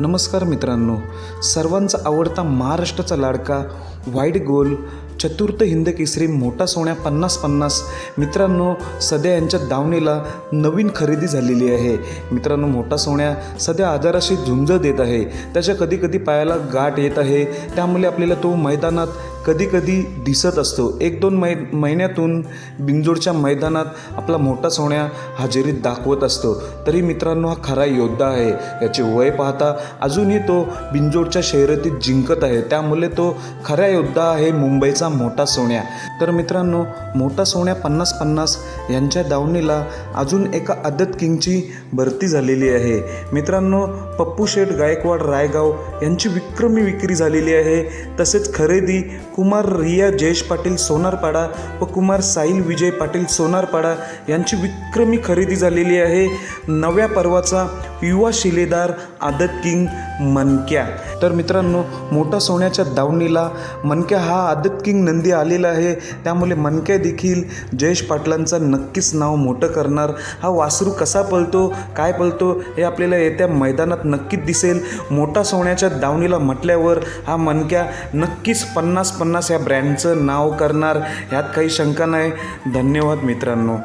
नमस्कार मित्रांनो सर्वांचा आवडता महाराष्ट्राचा लाडका वाईट गोल चतुर्थ हिंद केसरी मोठा सोन्या पन्नास पन्नास. मित्रांनो सध्या यांच्या दावणीला नवीन खरेदी झालेली आहे. मित्रांनो मोठा सोन्या सध्या आजाराशी झुंज देत आहे. त्याच्या कधी कधी पायाला गाठ येत आहे. त्यामुळे आपल्याला तो मैदानात कधीकधी दिसत असतो. एक दोन मै महिन्यातून बिंजोडच्या मैदानात आपला मोठा सोन्या हजेरीत दाखवत असतो. तरी मित्रांनो हा खरा योद्धा आहे. याचे वय पाहता अजूनही तो बिंजोडच्या शर्यतीत जिंकत आहे. त्यामुळे तो खरा योद्धा आहे मुंबईचा मोठा सोन्या तर मित्रांनो मोठा सोन्या पन्नास पन्नास यांच्या दावणीला अजून एका आदत किंगची भरती झालेली आहे. मित्रांनो पप्पू शेठ गायकवाड रायगाव यांची विक्रमी विक्री झालेली आहे. तसेच खरेदी कुमार रिया जयेश पाटील सोनारपाडा व कुमार साहिल विजय पाटील सोनारपाडा यांची विक्रमी खरेदी झालेली आहे. नव्या पर्वाचा युवा शिलेदार आदत किंग मनक्या. तर मित्रांनो मोठा सोन्याच्या दावणीला मनक्या हा आदत किंग नंदी आलेला आहे. त्यामुळे मनक्या देखील जयेश पाटलांचं नक्कीच नाव मोठं करणार. हा वासरू कसा पळतो काय पळतो हे आपल्याला येत्या मैदानात नक्कीच दिसेल. मोठा सोन्याच्या दावणीला म्हटल्यावर हा मनक्या नक्कीच पन्नास पन्नास या ब्रँडचं नाव करणार. ह्यात काही शंका नाही. धन्यवाद मित्रांनो.